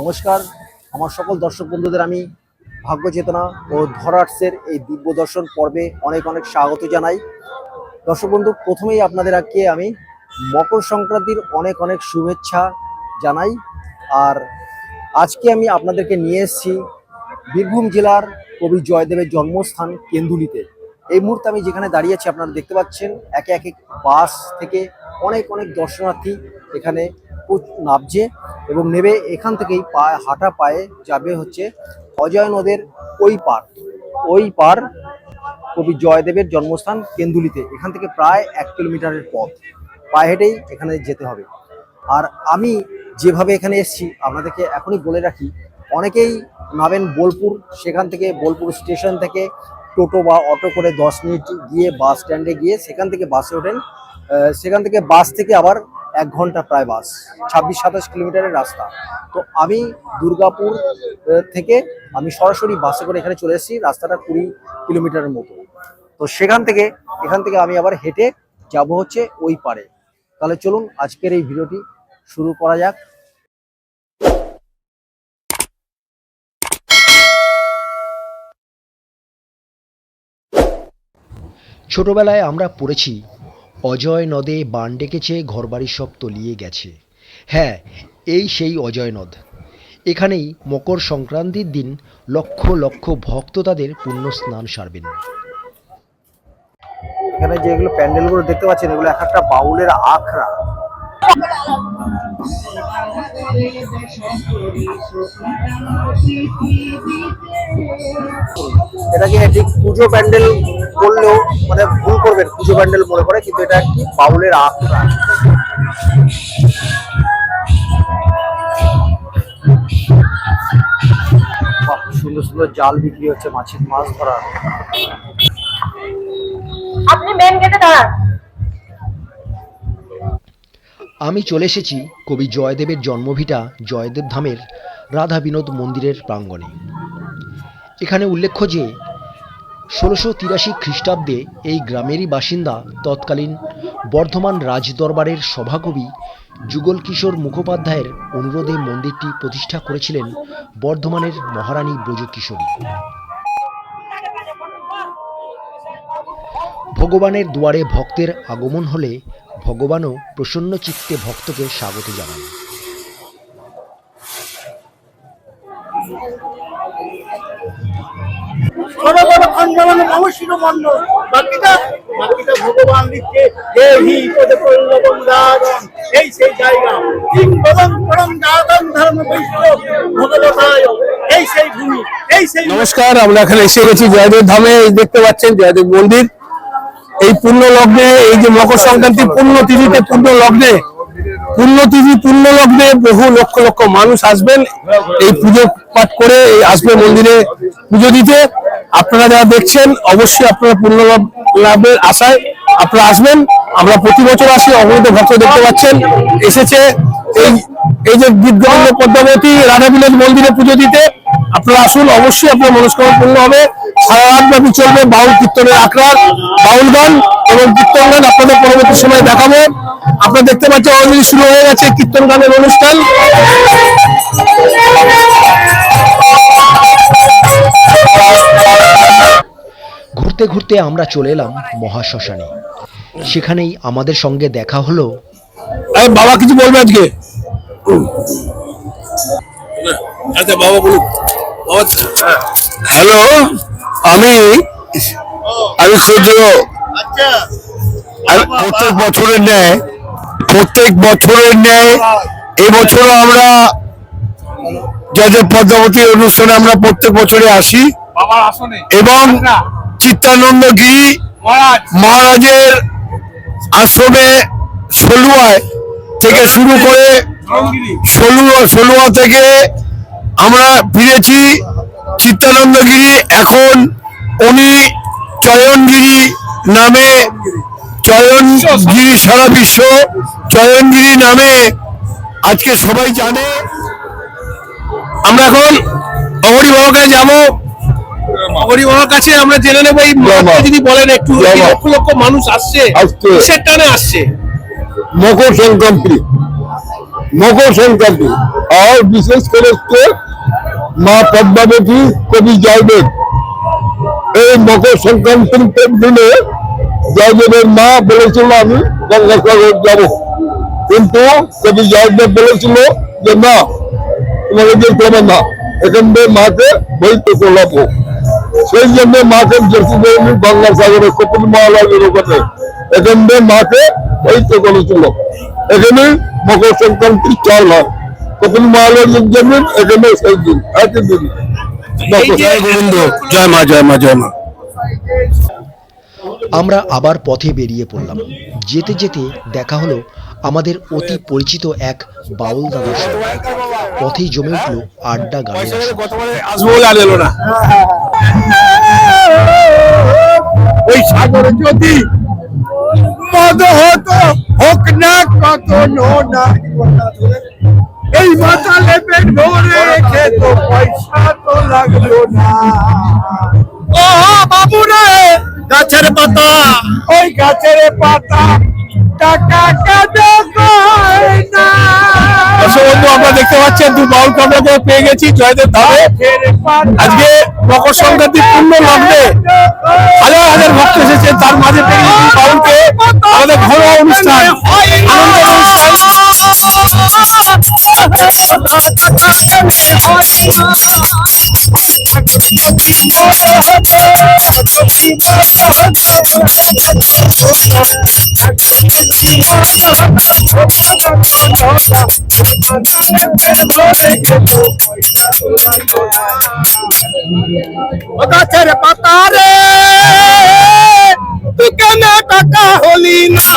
নমস্কার। আমার সকল দর্শক বন্ধুদের আমি ভাগ্য চেতনা ও ধরার্টসের এই দিব্য দর্শন পর্বে অনেক অনেক স্বাগত জানাই। দর্শক বন্ধু, প্রথমেই আপনাদের আজকে আমি মকর সংক্রান্তির অনেক অনেক শুভেচ্ছা জানাই। আর আজকে আমি আপনাদেরকে নিয়ে এসেছি বীরভূম জেলার কবি জয়দেবের জন্মস্থান কেন্দুলিতে। এই মুহূর্তে আমি যেখানে দাঁড়িয়ে আছি, আপনারা দেখতে পাচ্ছেন, একে একে বাস থেকে অনেক অনেক দর্শনার্থী এখানে নামছে এবং নেবে এখান থেকেই পায়ে, হাঁটা পায়ে যাবে হচ্ছে অজয় নদের ওই পার। ওই পার কবি জয়দেবের জন্মস্থান কেন্দুলিতে, এখান থেকে প্রায় এক কিলোমিটারের পথ। পায়ে হেঁটেই এখানে যেতে হবে। আর আমি যেভাবে এখানে এসেছি, আপনাদেরকে এখনই বলে রাখি, অনেকেই নামেন বোলপুর, সেখান থেকে বোলপুর স্টেশন থেকে টোটো বা অটো করে দশ মিনিট গিয়ে বাস স্ট্যান্ডে গিয়ে সেখান থেকে বাসে ওঠেন। সেখান থেকে বাস থেকে আবার এক ঘণ্টা প্রায় বাস, ছাব্বিশ, সাতাশ কিলোমিটারের রাস্তা। তো আমি দুর্গাপুর থেকে আমি সরাসরি বাসে করে এখানে চলে এসেছি, রাস্তাটা কুড়ি কিলোমিটারের মতো। তো সেখান থেকে, এখান থেকে আমি আবার হেঁটে যাব হচ্ছে ওই পারে। তাহলে চলুন আজকের এই ভিডিওটি শুরু করা যাক। ছোটবেলায় আমরা পড়েছি অজয় নদে বান ডেকেছে, ঘরবাড়ি সব তলিয়ে গেছে। হ্যাঁ এই সেই অজয় নদ। এখানেই মকর সংক্রান্তির দিন লক্ষ লক্ষ ভক্ত তাদের পুণ্য স্নান সারবেন। এখানে যেগুলো প্যান্ডেলগুলো দেখতে পাচ্ছেন, এগুলো এক একটা বাউলের আখড়া। এটাকে ঠিক? পুজো প্যান্ডেল করলেও মানে ভুল করবেন, পুজো প্যান্ডেল মনে করে, কিন্তু এটা কি পাউলের আখড়া সুন্দর সুন্দর জাল বিক্রি হচ্ছে, মাছের মাছ ধরা। আপনি মেন গেটে দাঁড়ান। আমি চলে এসেছি কবি জয়দেবের জন্মভিটা জয়দেব ধামের রাধা বিনোদ মন্দিরের প্রাঙ্গণে। এখানে উল্লেখ্য যে, ষোলোশো তিরাশি খ্রিস্টাব্দে এই গ্রামেরই বাসিন্দা তৎকালীন বর্ধমান রাজদরবারের সভাকবি যুগল কিশোর মুখোপাধ্যায়ের অনুরোধে মন্দিরটি প্রতিষ্ঠা করেছিলেন বর্ধমানের মহারানী ব্রজকিশোরী। ভগবানের দুয়ারে ভক্তের আগমন হলে ভগবানও প্রসন্ন চিত্তে ভক্তকে স্বাগত জানান। ছোট বড় খণ্ডমানে নমশির মন্ডল বাকিটা বাকিটা ভগবান দিচ্ছে দেহি পদে পল্লবম দারণ এই সেই জায়গা। কিং বদম পরম দাদন ধর্ম বৈষ্ণব ভগবতায় এই সেই ভূমি এই সেই নমস্কার আমরা এখানে এসে গেছি জয়দেব ধামে। দেখতে পাচ্ছেন জয়দেব মন্দির। এই পূর্ণ লগ্নে এই যে মকর সংক্রান্তি পূর্ণ তিথিতে পূর্ণ লগ্নে পূর্ণ তিথি পূর্ণ লগ্নে বহু লক্ষ লক্ষ মানুষ আসবেন। এই পুজো পাঠ করে এই আসবে মন্দিরে পুজো দিতে। আপনারা যারা দেখছেন, অবশ্যই আপনারা পূর্ণ লাভ- লাভের আশায় আপনারা আসবেন। আমরা প্রতি বছর আসি অগণিত ভক্ত দেখতে পাচ্ছেন। এসেছে এই এই যে বিদ্যমান পদ্মাবতী রাধা মন্দিরে পুজো দিতে। আপনারা আসুন অবশ্যই আপনার মনস্কামনা পূর্ণ হবে। সারা রাত ব্যাপী চলবে বাউল কীর্তনের আখড়া বাউল গান এবং কীর্তন গান আপনাদের পরবর্তী সময় দেখাবো। আপনারা দেখতে পাচ্ছেন অলরেডি শুরু হয়ে গেছে কীর্তন গানের অনুষ্ঠান। ঘুরতে ঘুরতে আমরা চলে এলাম মহাশ্মশানে। সেখানেই আমাদের সঙ্গে দেখা হলো আরে বাবা কিছু বলবে আজকে? আচ্ছা বাবা বলুন। হ্যালো আমি আমি সূর্য আচ্ছা। প্রত্যেক বছরের ন্যায় প্রত্যেক বছরের ন্যায় এবছরও আমরা জয়দেব পদ্মাবতী অনুষ্ঠানে আমরা প্রত্যেক বছরে আসি এবং চিত্তানন্দ গিরি মহারাজের আশ্রমে সলুয়ায় থেকে শুরু করে সলুয়া সলুয়া থেকে আমরা ফিরেছি চিত্তানন্দগিরি এখন উনি চয়নগিরি নামে চয়নগিরি সারা বিশ্ব চয়নগিরি নামে আজকে সবাই জানে। আমরা এখন অহরি বাবাকে যাব। হরি বাবার কাছে আমরা জেনে নেব এই যদি বলেন একটু লক্ষ লক্ষ মানুষ আসছে। কিসের টানে আসছে? মকর সংক্রান্তি। মকর সংক্রান্তি। আর বিশেষ করে হচ্ছে মা পদ্মাবতী, কবি জয়দেব। এই মকর সংক্রান্তির দিনে জয়দেবের মা বলেছিল, আমি গঙ্গাসাগর যাব। কিন্তু কবি জয়দেব বলেছিল যে, না, তোমাকে যেতে হবে না। এখান থেকে মাকে বইতে করলাবো সেই জন্য মাকে যেতে দেয়নি গঙ্গাসাগরে কপিল মহারাজের ওখানে এখান থেকে মাকে বইতে করেছিল এখানে মকর সংক্রান্তি চল হয়। কপিল মহারাজের জন্য এখানে সেই দিন একই দিন। জয় মা জয় মা জয় মা। আমরা আবার পথে বেরিয়ে পড়লাম। যেতে যেতে দেখা হলো আমাদের অতি পরিচিত এক বাউল দাদার সঙ্গে। পথেই জমে উঠল আড্ডা গানের না। ওই সাগর যদি মদ হতো হোক না কত নোনা এই মাতালে পেট ভরে খেত পয়সা তো লাগল না। ও বাবু রে গাছের পাতা। ওই গাছের পাতা টাকা না। বন্ধু আমরা দেখতে পাচ্ছেন দু বাউল কামরাকে পেয়ে গেছি আজকে মকর সংক্রান্তি পূর্ণ লগ্নে হাজার হাজার ভক্ত এসেছে তার মাঝে পেয়ে গেছি বাউলকে। গাছের পাতা রে তুই কেন টাকা হলি না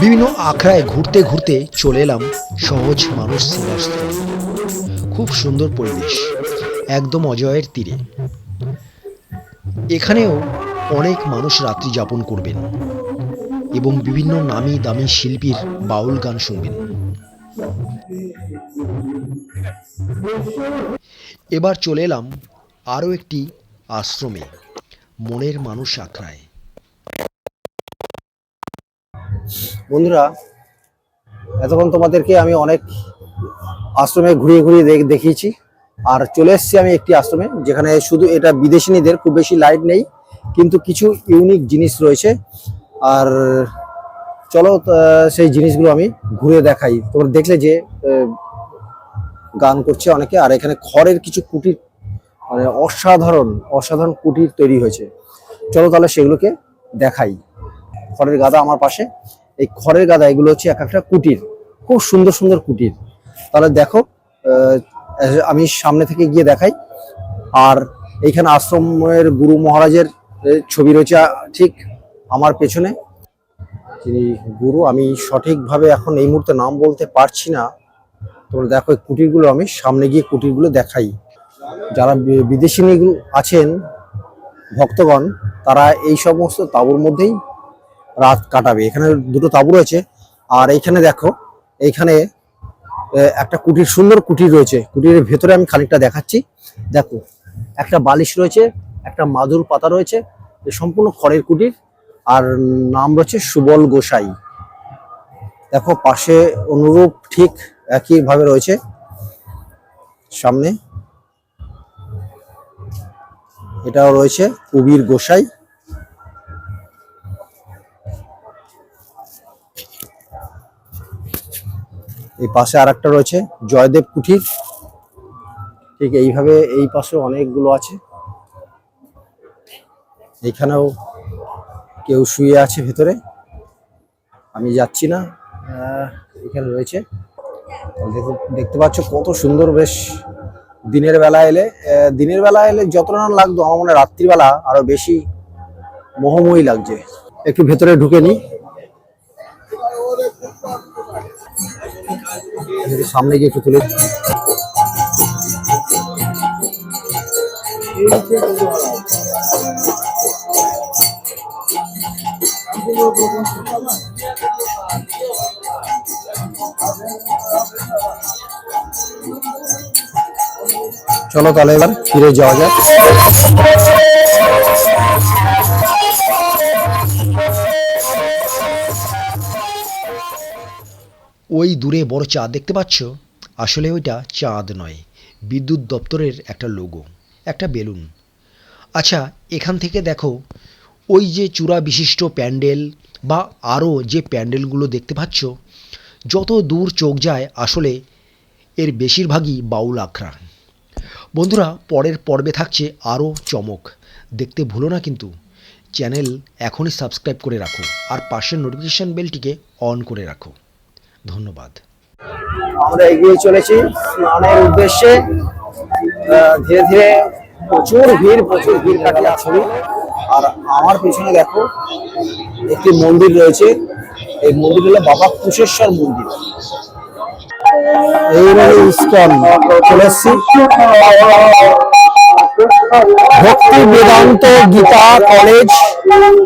বিভিন্ন আখড়ায় ঘুরতে ঘুরতে চলে এলাম সহজ মানুষ সেবাশ্রম খুব সুন্দর পরিবেশ, একদম অজয়ের তীরে। এখানেও অনেক মানুষ রাত্রি যাপন করবেন এবং বিভিন্ন নামি দামি শিল্পীর বাউল গান শুনবেন। এবার চলে এলাম আরও একটি আশ্রমে, মনের মানুষ আখড়ায়। বন্ধুরা, এতক্ষণ তোমাদেরকে আমি অনেক আশ্রমে ঘুরিয়ে ঘুরিয়ে দেখ- দেখিয়েছি। আর চলে এসেছি আমি একটি আশ্রমে, যেখানে শুধু এটা বিদেশিনীদের, খুব বেশি লাইট নেই, কিন্তু কিছু ইউনিক জিনিস রয়েছে। আর চলো সেই জিনিসগুলো আমি ঘুরে দেখাই। তোমরা দেখলে যে গান করছে অনেকে, আর এখানে খড়ের কিছু কুটির মানে অসাধারণ অসাধারণ কুটির তৈরি হয়েছে। চলো তাহলে সেগুলোকে দেখাই। খড়ের গাদা আমার পাশে। এই খড়ের গাদা, এগুলো হচ্ছে এক একটা কুটির। খুব সুন্দর সুন্দর কুটির। তাহলে দেখো আমি সামনে থেকে গিয়ে দেখাই। আর এইখানে আশ্রমের গুরু মহারাজের ছবি রয়েছে ঠিক আমার পেছনে। যিনি গুরু, আমি সঠিকভাবে এখন এই মুহূর্তে নাম বলতে পারছি না। তোমরা দেখো, এই কুটিরগুলো আমি সামনে গিয়ে কুটিরগুলো দেখাই। যারা বি- বিদেশিনীগুলো আছেন, ভক্তগণ, তারা এই সমস্ত তাঁবুর মধ্যেই রাত কাটাবে। এখানে দুটো তাঁবু রয়েছে। আর এইখানে দেখো, এইখানে একটা কুটির, সুন্দর কুটির রয়েছে। কুটিরের ভেতরে আমি খানিকটা দেখাচ্ছি। দেখো, একটা বালিশ রয়েছে, একটা মাদুর পাতা রয়েছে সম্পূর্ণ খড়ের কুটির। আর নাম রয়েছে সুবল গোসাই। দেখো, পাশে অনুরূপ ঠিক একই ভাবে রয়েছে। সামনে এটাও রয়েছে কবির গোসাই। এই পাশে আর একটা রয়েছে জয়দেব কুঠির। ঠিক এইভাবে এই পাশে অনেকগুলো আছে। এখানেও কেউ শুয়ে আছে ভেতরে? আমি যাচ্ছি না। এখানে রয়েছে। দেখতে পাচ্ছ কত সুন্দর বেশ। দিনের বেলা এলে দিনের বেলা এলে যতটা না লাগতো, আমার মনে রাত্রিবেলা আরও বেশি মোহময়ী লাগছে। একটু ভেতরে ঢুকে নি সামনে গিয়ে একটু তুলে চলো তাহলে এবার ফিরে যাওয়া যাক। ওই দূরে বড় চাঁদ দেখতে পাচ্ছ? আসলে ওইটা চাঁদ নয়, বিদ্যুৎ দপ্তরের একটা লোগো একটা বেলুন। আচ্ছা এখান থেকে দেখো ওই যে চূড়া বিশিষ্ট প্যান্ডেল বা আরও যে প্যান্ডেলগুলো দেখতে পাচ্ছ, যত দূর চোখ যায় আসলে এর বেশিরভাগই বাউল আখড়া। বন্ধুরা, পরের পর্বে থাকছে আরও চমক। দেখতে ভুলো না কিন্তু। চ্যানেল এখনই সাবস্ক্রাইব করে রাখো আর পাশের নোটিফিকেশান বেলটিকে অন করে রাখো। ধন্যবাদ। আমরা এগিয়ে চলেছি স্নানের উদ্দেশ্যে। ধীরে ধীরে প্রচুর ভিড় প্রচুর ভিড় কাটিয়ে ছবি আর আমার পিছনে দেখো একটি মন্দির রয়েছে। এই মন্দির হলো বাবা কুশেশ্বর মন্দির। Bhakti Vedanta Gita college,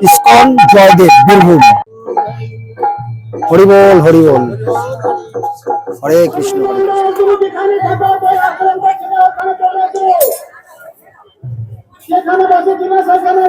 ISKCON, Joydev, Birbhum. হরিবল হরিবল হরে কৃষ্ণ হরে কৃষ্ণ। এখানে বসে কিনা সেখানে